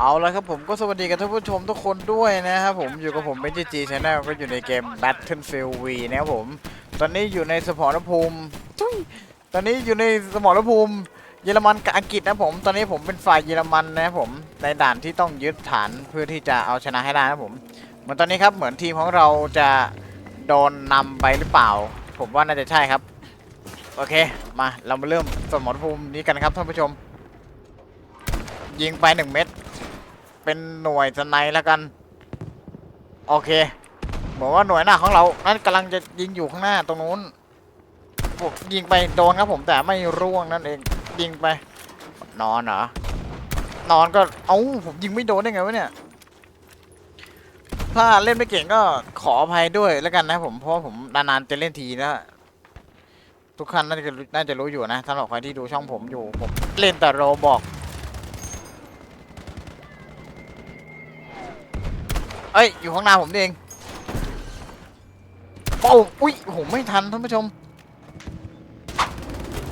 เอาละครับผมก็สวัสดีกับท่านผู้ชมทุกคนด้วยนะครับผมอยู่กับผมเบนจีจีชาแนลก็อยู่ในเกม Battlefield V นะครับผม ตอนนี้อยู่ในสมรภูมิทุยตอนนี้อยู่ในสมรภูมิเยอรมันกับอังกฤษนะผม ตอนนี้ผมเป็นฝ่ายเยอรมันนะครับผมในด่านที่ต้องยึดฐานเพื่อที่จะเอาชนะให้ได้นะครับผมเหมือนตอนนี้ครับเหมือนทีมของเราจะโดนนำไปหรือเปล่า ผมว่าน่าจะใช่ครับ โอเคมาเรามาเริ่มสมรภูมินี้กันครับท่านผู้ชม ยิงไปหนึ่งเม็ด เป็นหน่วยสไนแล้วกัน โอเคบอกว่าหน่วยหน้าของเรา นั่นกำลังจะยิงอยู่ข้างหน้าตรงนู้นผมยิงไปโดนครับผมแต่ไม่ร่วงนั่นเองยิงไป นอนเหรอนอนก็เอ้าผมยิงไม่โดนได้ไงวะเนี่ย ถ้าเล่นไม่เก่งก็ขออภัยด้วยแล้วกันนะผมเพราะผมนานๆจะเล่นทีนะทุกท่านน่าจะน่าจะรู้อยู่นะสำหรับใครที่ดูช่องผมอยู่ผมเล่นแต่โรบอก เอ้ย อยู่ข้างหน้าผมนี่เองโป้งอุ้ยผมไม่ทันท่านผู้ชม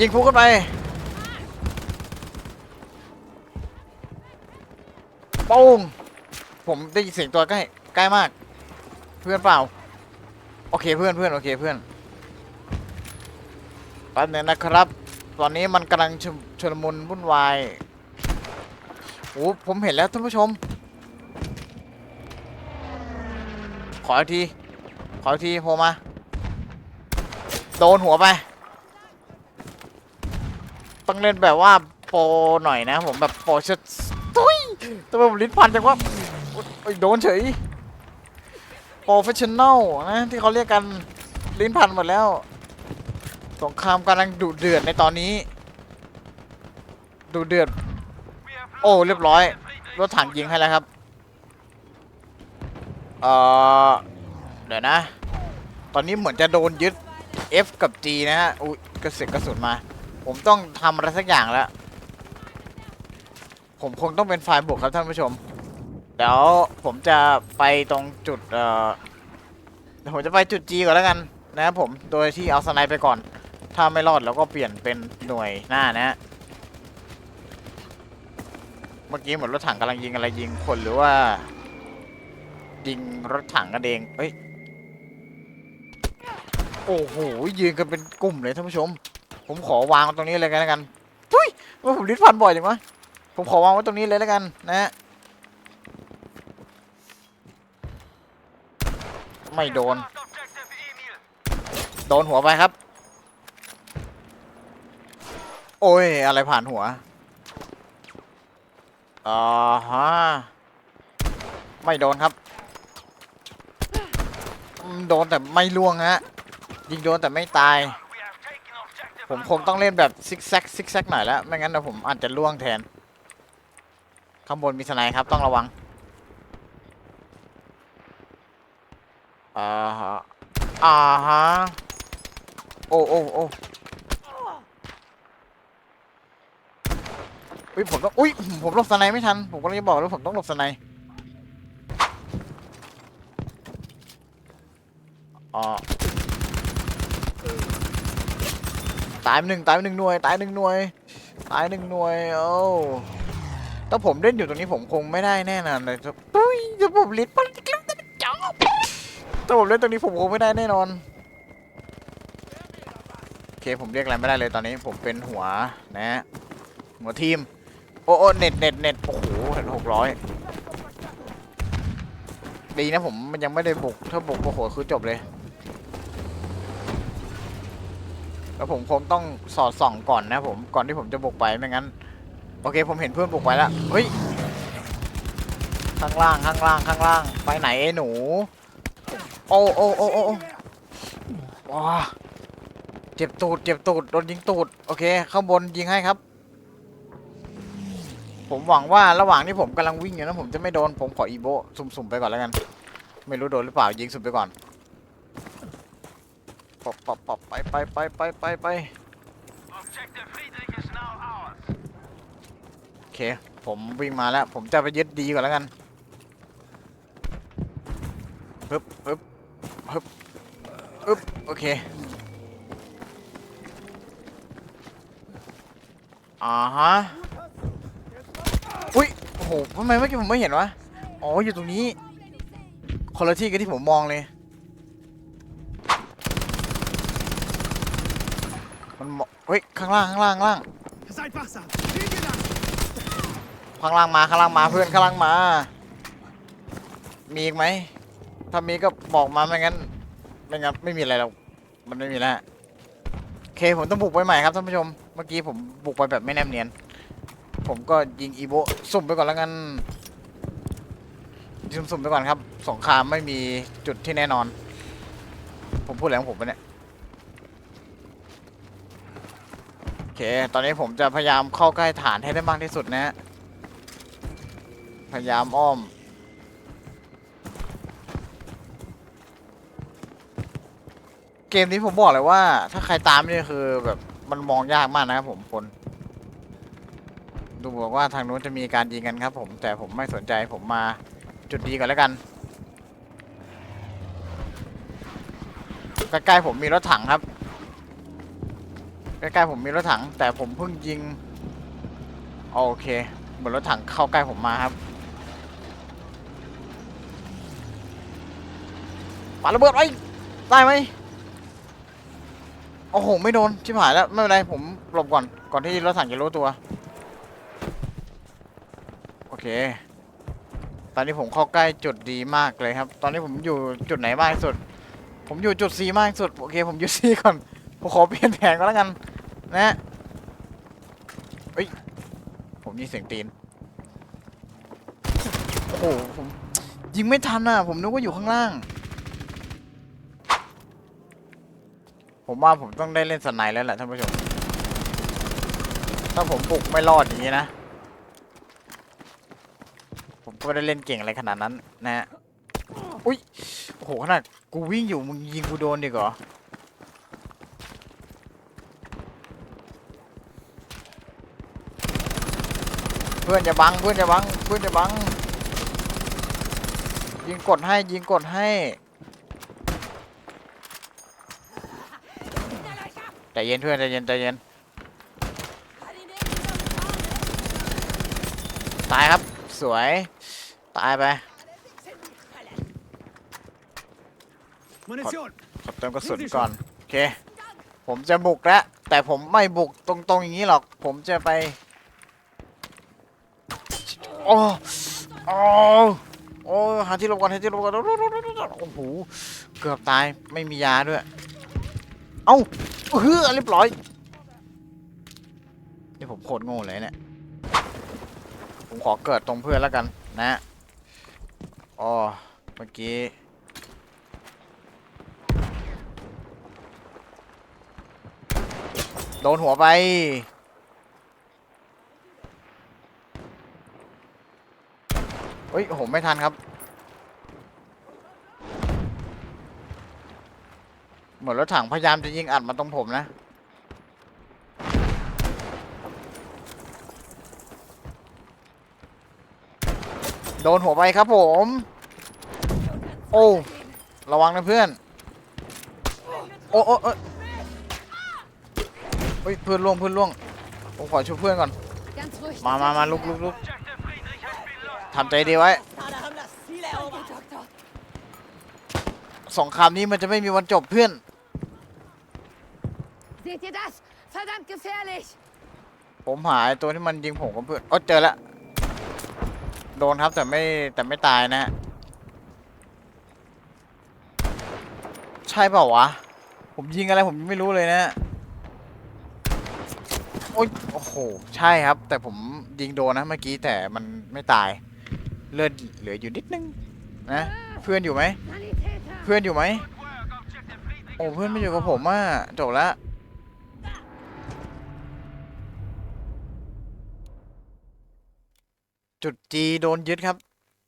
ยิงฟุกขึ้นไป โป้ง ผมได้ยินเสียงตัวใกล้ ใกล้มาก เพื่อนเปล่า โอเคเพื่อนเพื่อนโอเคเพื่อนแป๊บนึงนะครับ ตอนนี้มันกำลังชุชลมุนวุ่นวาย โอ้ผมเห็นแล้วท่านผู้ชม ขออีกที ขออีกทีโฮมา โดนหัวไป ต้องเล่นแบบว่าโปรหน่อยนะผมแบบโปรชัดตุ้ยแตัวผมลิ้นพันจังว่าโอ้ยโดนเฉย โปรเฟชชั่นแนลนะที่เขาเรียกกันลิ้นพันหมดแล้ว สงครามกำลังดุเดือดในตอนนี้ ดุเดือด โอ้ เรียบร้อย รถถังยิงให้แล้วครับ เอ่อเดี๋ยวนะ ตอนนี้เหมือนจะโดนยึด F กับ G นะฮะอุ้ยกระเสกกระสุนมา ผมต้องทำอะไรสักอย่างแล้ว ผมคงต้องเป็นฝ่ายบุกครับท่านผู้ชม เดี๋ยวผมจะไปตรงจุด เอ่อเดี๋ยวผมจะไปจุด G ก่อนแล้วกันนะครับผม โดยที่เอาสไนไปก่อน ถ้าไม่รอดเราก็เปลี่ยนเป็นหน่วยหน้านะฮะ เมื่อกี้เหมือนรถถังกำลังยิงอะไรยิงคนหรือว่า ยิงรถถังกันเองเฮ้ย โอ้โห ยืนกันเป็นกลุ่มเลยท่านผู้ชม ผมขอวางตรงนี้เลยกันแล้วกันทุยว่าผมลิ้นพันบ่อยจังวะผมขอวางไว้ตรงนี้เลยแล้วกัน นะฮะ ไม่โดน โดนหัวไปครับ โอ้ย อะไรผ่านหัวอ่าฮะ ไม่โดนครับอืม โดนแต่ไม่ล่วงฮะยิงโดนแต่ไม่ตาย ผมคงต้องเล่นแบบซิกแซกซิกแซกหน่อยแล้ว ไม่งั้นเดี๋ยวผมอาจจะล่วงแทน ข้างบนมีสไนด์ครับ ต้องระวังอ่าฮะอ่าฮะโอ้โอ้โอ้อุ้ยผมต้องอุ้ยผมหลบสไนด์ไม่ทัน ผมก็เลยบอกแล้วผมต้องหลบสไน อ๋อตายไปหนึ่งตายไปหนึ่งหน่วยตายหนึ่งหน่วยตายหนึ่งหน่วยโอ้ถ้าผมเล่นอยู่ตรงนี้ผมคงไม่ได้แน่นอนเลยปุ้ยจะผมลิ้นปันกลิ้มจอบถ้าผมเล่นตรงนี้ผมคงไม่ได้แน่นอนโอเคผมเรียกอะไรไม่ได้เลยตอนนี้ผมเป็นหัวนะ หัวทีมโอ้โอเน็ตเน็ตเน็ตโอ้โหเห็นหกร้อยดีนะผมมันยังไม่ได้บุกถ้าบุกโอ้โหคือจบเลย แล้วผมคงต้องสอดส่องก่อนนะผมก่อนที่ผมจะบุกไปไม่งั้น โอเคผมเห็นเพื่อนบุกไปแล้วเฮ้ยข้างล่างข้างล่างข้างล่าง ไปไหนไอ้หนู โอ้โอ้โอ้โอ้ว้าเจ็บตูดเจ็บตูดโดนยิงตูดโอเค ข้างบนยิงให้ครับ ผมหวังว่าระหว่างที่ผมกำลังวิ่งอยู่นะผมจะไม่โดนผมขออีโบสุ่มๆไปก่อนแล้วกัน ไม่รู้โดนหรือเปล่ายิงสุ่มไปก่อน ปอบปอบปอบไปไปไปไปไปไปโอเค ผมวิ่งมาแล้ว ผมจะไปยึดดีก่อนแล้วกันฮึบฮึบฮึบฮึบโอเคอ่าฮะอุ้ยโอ้โหโหทำไมเมื่อกี้ผมไม่เห็นวะ อ๋อ อยู่ตรงนี้คนละที่กับที่ผมมองเลย มันมองเฮ้ยข้างล่างข้างล่างข้างล่าง Seid wachsam! Seht ihr das? ข้างล่างมาข้างล่างมาเพื่อนข้างล่างมา มีอีกไหม ถ้ามีก็บอกมาไม่งั้น ไม่งั้นไม่มีอะไรหรอกมันไม่มีแล้วโอเคผมต้องบุกไปใหม่ครับท่านผู้ชม เมื่อกี้ผมบุกไปแบบไม่แนบเนียน ผมก็ยิงอีโบสุ่มไปก่อนแล้วกันยิงสุ่มไปก่อนครับ สงครามไม่มีจุดที่แน่นอน ผมพูดอะไรของผมไปเนี่ย โอ เค ตอนนี้ผมจะพยายามเข้าใกล้ฐานให้ได้มากที่สุดนะฮะ พยายามอ้อม เกมนี้ผมบอกเลยว่า ถ้าใครตามนี่คือแบบมันมองยากมากนะครับผมคน ดูบอกว่าทางนู้นจะมีการยิงกันครับ ผม แต่ผมไม่สนใจผมมาจุดดีก่อนแล้วกัน ใกล้ๆผมมีรถถังครับ ใกล้ๆผมมีรถถัง แต่ผมเพิ่งยิง โอเค เหมือนรถถังเข้าใกล้ผมมาครับปาระเบิดไว้ได้ไหมโอ้โห ไม่โดน ชิบหายแล้ว ไม่เป็นไร ผมหลบก่อน ก่อนที่รถถังจะรู้ตัว โอเค ตอนนี้ผมเข้าใกล้จุดดีมากเลยครับ ตอนนี้ผมอยู่จุดไหนมากที่สุด ผมอยู่จุด C มากที่สุด โอเค ผมอยู่ C ก่อน ผมขอเปลี่ยนแผนก็แล้วกัน นะเฮ้ย ผมยินเสียงตีน โอ้โห ผมยิงไม่ทันอะ ผมนึกว่าอยู่ข้างล่าง ผมว่าผมต้องได้เล่นสไนแล้วแหละท่านผู้ชม ถ้าผมบุกไม่รอดอย่างนี้นะ ผมก็ไม่ได้เล่นเก่งอะไรขนาดนั้นนะฮะ อุ้ย โอ้โห ขนาดกูวิ่งอยู่มึงยิงกูโดนดีกเหรอ พื่อนอย่าบังเพื่อนอย่าบังเพื่อนอย่าบัง ยิงกดให้ยิงกดให้ใจเย็นเพื่อนใจเย็นใจเย็นตายครับสวยตายไป Munition! ขอเติมกระสุนก่อนโอเคผมจะบุกแล้วแต่ผมไม่บุกตรงๆอย่างนี้หรอก ผมจะไป โอ้โอ้โอ้หาที่หลบก่อนหาที่หลบก่อนโอ้โหเกือบตายไม่มียาด้วย เอ้าเฮ้อเรียบร้อยนี่ผมโคตรโง่เลยเนี่ยผมขอเกิดตรงเพื่อนแล้วกัน นะอ๋อเมื่อกี้โดนหัวไป เฮ้ยผมไม่ทันครับ เหมือนรถถังพยายามจะยิงอัดมาตรงผมนะ โดนหัวไปครับผม โอ้ระวังนะเพื่อน โอ้โอ้เอ้ยเฮ้ยเพื่อนล่วงเพื่อนล่วงผมขอช่วยเพื่อนก่อน มามามาลุกลุกลุก ทำใจดีไว้ Doktor. สงครามนี้มันจะไม่มีวันจบเพื่อน ผมหาไอ้ตัวที่มันยิงผมกับเพื่อนอ๋อเจอแล้วโดนครับแต่ไม่แต่ไม่ตายนะฮะใช่เปล่าวะ ผมยิงอะไรผมไม่รู้เลยนะโอ้ยโอ้โห ใช่ครับ แต่ผมยิงโดนนะเมื่อกี้แต่มันไม่ตาย เลือดเหลืออยู่นิดนึงนะเพื่อนอยู่ไหม Sanitäter. เพื่อนอยู่ไหมโอ้เพื่อนไม่อยู่กับผมอะจบแล้วจุดจีโดนยึดครับ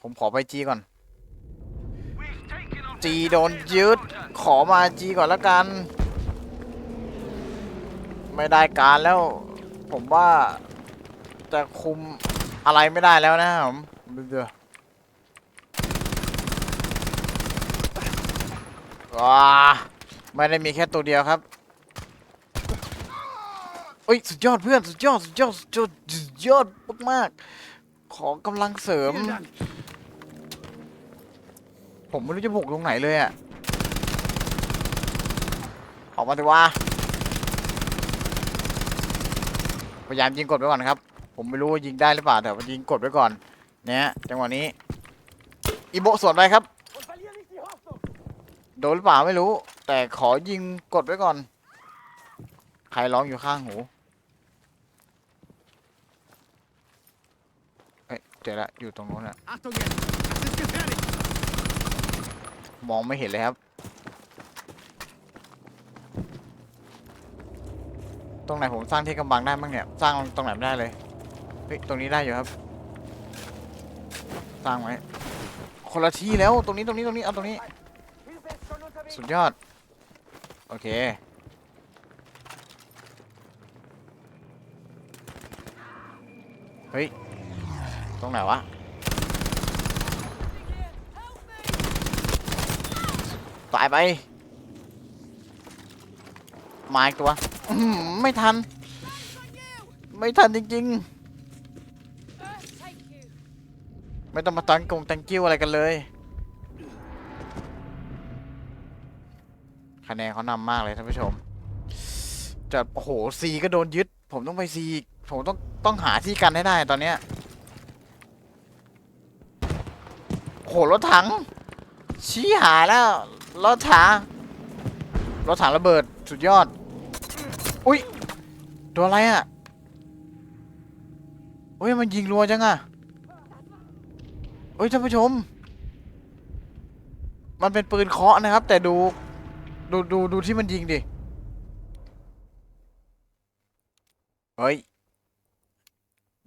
ผมขอไปจีก่อนจีโดนยึด ขอมาจีก่อนแล้วกัน ไม่ได้การแล้ว ผมว่าจะคุมอะไรไม่ได้แล้วนะครับ ผมเดี๋ยวว้าไม่ได้มีแค่ตัวเดียวครับเอ้ยสุดยอดเพื่อนสุดยอดสุดยอดสุดยอดสุดยอดมากๆ ขอกำลังเสริม ผมไม่รู้จะบุกตรงไหนเลยอะออกมาดีว่า พยายามยิงกดไว้ก่อนครับ ผมไม่รู้ว่ายิงได้หรือเปล่าแต่ว่ายิงกดไว้ก่อน เนี่ยจังหวะนี้อีโบสวนไปครับ โดนหรือเปล่าไม่รู้ แต่ขอยิงกดไว้ก่อน ใครร้องอยู่ข้างหูเอ้ยเจอละอยู่ตรงนู้นอะมองไม่เห็นเลยครับ ตรงไหนผมสร้างที่กำบังได้บ้างเนี่ย สร้างตรงไหนไม่ได้เลย เฮ้ย ตรงนี้ได้อยู่ครับ สร้างไว้ คนละที่แล้ว ตรงนี้ตรงนี้ตรงนี้เอาตรงนี้ สุดยอด โอเค เฮ้ย ตรงไหนวะ ตายไป มาอีกตัว ไม่ทัน ไม่ทันจริง Thank you. ๆ ไม่ต้องมาตันกงตังกิ้วอะไรกันเลยคะแนนเขานำมากเลยท่านผู้ชมจะโอ้โหซีก็โดนยึด ผมต้องไปซีผมต้องต้องหาที่กันให้ได้ตอนเนี้ยโอ้โหรถถัง ชี้หายแล้ว รถถังรถถังระเบิดสุดยอด อุ้ยโดนอะไรอะเฮ้ยมันยิงรัวจังอะ เฮ้ยท่านผู้ชม มันเป็นปืนเคาะนะครับ แต่ดูดูดูดูที่มันยิงดิ เฮ้ย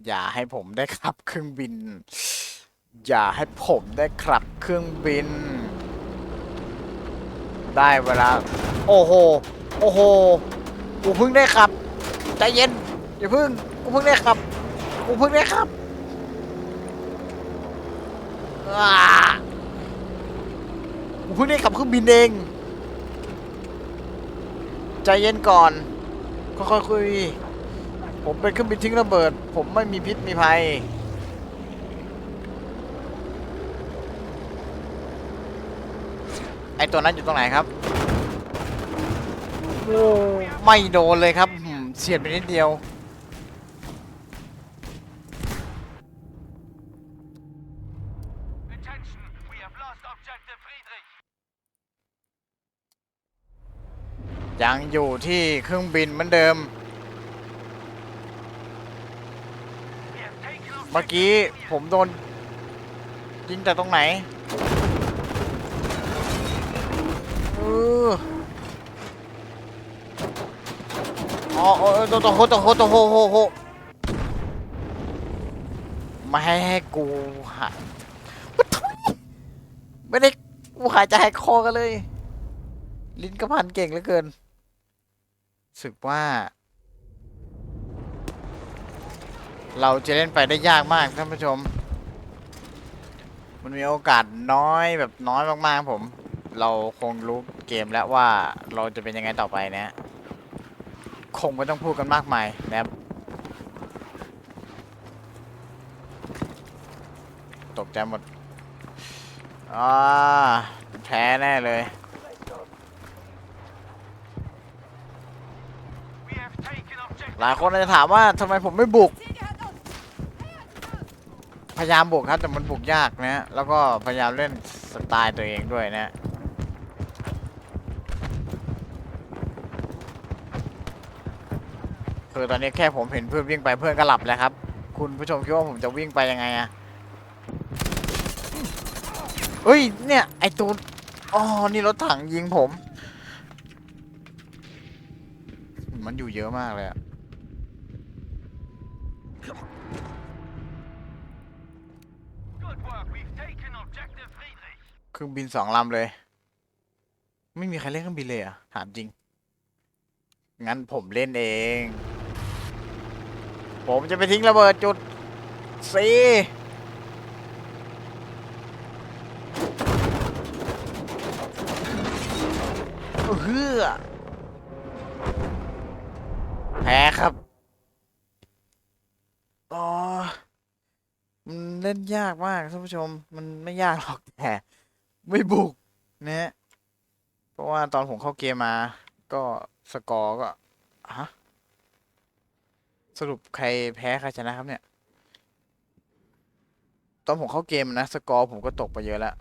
อย่าให้ผมได้ขับเครื่องบิน อย่าให้ผมได้ขับเครื่องบิน ได้เวลา โอ้โห โอ้โห กูเพิ่งได้ขับ ใจเย็น อย่าเพิ่ง กูเพิ่งได้ขับ กูเพิ่งได้ขับ อ่ากูเพิ่งได้ขับเครื่องบินเอง ใจเย็นก่อน ค่อยๆคุย ผมเป็นเครื่องบินทิ้งระเบิด ผมไม่มีพิษมีภัย ไอตัวนั้นอยู่ตรงไหนครับโอ้ไม่โดนเลยครับหืมเฉียดไปนิดเดียว ยังอยู่ที่เครื่องบินเหมือนเดิม เมื่อกี้ผมโดนยิงแต่ตรงไหนเอออ๋อเออโตโตโฮโตโฮโตโฮโฮโฮม่ให้ให้กูหาไม่ได้กูหายใจหายคอกันเลย ลิ้นกระพันเก่งเหลือเกิน สึกว่า เราจะเล่นไปได้ยากมากท่านผู้ชม มันมีโอกาสน้อยแบบน้อยมากๆผม เราคงรู้เกมแล้วว่าเราจะเป็นยังไงต่อไปนะคงไม่ต้องพูดกันมากมายนะครับตกใจหมดอ่าแพ้แน่เลย หลายคนอาจจะถามว่าทำไมผมไม่บุก พยายามบุกครับ แต่มันบุกยากนะ แล้วก็พยายามเล่นสไตล์ตัวเองด้วยนะคือตอนนี้แค่ผมเห็นเพื่อนวิ่งไปเพื่อนก็หลับแล้วครับ คุณผู้ชมคิดว่าผมจะวิ่งไปยังไงอะเฮ้ยเนี่ยไอตูนอ๋อนี่รถถังยิงผม มันอยู่เยอะมากเลยอะ เครื่องบินสองลำเลย ไม่มีใครเล่นเครื่องบินเลยอะถามจริง งั้นผมเล่นเอง ผมจะไปทิ้งระเบิดจุดสีเฮือแพ้ครับ อ๋อ มันเล่นยากมากท่านผู้ชม มันไม่ยากหรอกแต่ ไม่บุกเนะฮะเพราะว่าตอนผมเข้าเกมมา ก็สกอร์ก็ฮะสรุปใครแพ้ใครชนะครับเนี่ย ตอนผมเข้าเกมนะ สกอร์ผมก็ตกไปเยอะแล้ว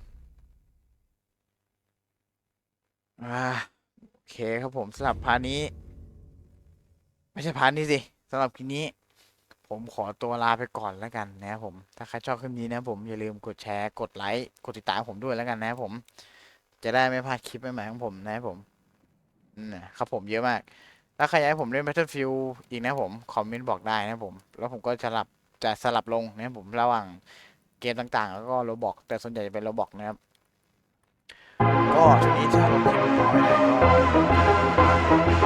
อ่าโอเคครับผมสำหรับพาร์นี้ ไม่ใช่พาร์ทนี้สิสำหรับคลิปนี้ ผมขอตัวลาไปก่อนแล้วกันนะครับผม ถ้าใครชอบคลิปนี้นะครับผมอย่าลืมกดแชร์กดไลค์กดติดตามผมด้วยแล้วกันนะครับผม จะได้ไม่พลาดคลิปใหม่ๆของผมนะครับผมนะครับผมเยอะมาก ถ้าใครอยากให้ผมเล่น Battlefield อีกนะครับผมคอมเมนต์บอกได้นะครับผม แล้วผมก็จะสลับจะสลับลงนะครับผมระหว่างเกมต่างๆ แล้วก็โรบอกแต่ส่วนใหญ่จะเป็นโรบอกนะครับก็ทีนี้ถ้าลงคลิปน้อยเลยก็